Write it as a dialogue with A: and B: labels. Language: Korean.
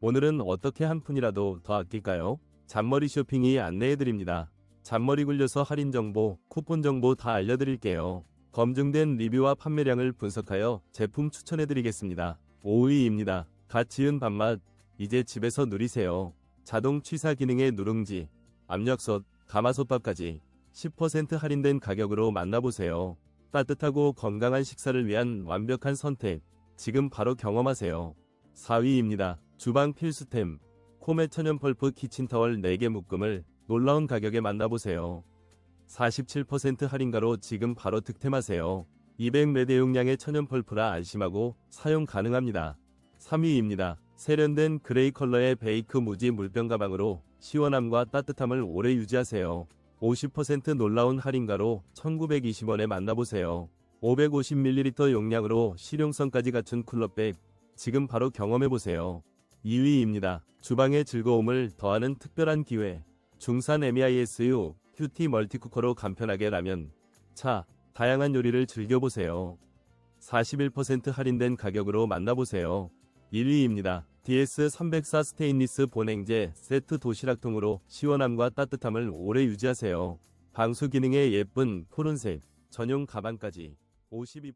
A: 오늘은 어떻게 한 푼이라도 더 아낄까요? 잔머리 쇼핑이 안내해드립니다. 잔머리 굴려서 할인 정보, 쿠폰 정보 다 알려드릴게요. 검증된 리뷰와 판매량을 분석하여 제품 추천해드리겠습니다. 5위입니다. 갓 지은 밥맛, 이제 집에서 누리세요. 자동 취사 기능의 누룽지, 압력솥, 가마솥밥까지 10% 할인된 가격으로 만나보세요. 따뜻하고 건강한 식사를 위한 완벽한 선택, 지금 바로 경험하세요. 4위입니다. 주방 필수템, 코메 천연 펄프 키친타월 4개 묶음을 놀라운 가격에 만나보세요. 47% 할인가로 지금 바로 득템하세요. 200ml 용량의 천연 펄프라 안심하고 사용 가능합니다. 3위입니다. 세련된 그레이 컬러의 베이크 무지 물병 가방으로 시원함과 따뜻함을 오래 유지하세요. 50% 놀라운 할인가로 1920원에 만나보세요. 550ml 용량으로 실용성까지 갖춘 쿨러백 지금 바로 경험해보세요. 2위입니다. 주방의 즐거움을 더하는 특별한 기회. 중산 MEISU 큐티 멀티쿠커로 간편하게 라면, 차, 다양한 요리를 즐겨보세요. 41% 할인된 가격으로 만나보세요. 1위입니다. DS304 스테인리스 본행제 세트 도시락통으로 시원함과 따뜻함을 오래 유지하세요. 방수 기능의 예쁜 푸른색 전용 가방까지 52%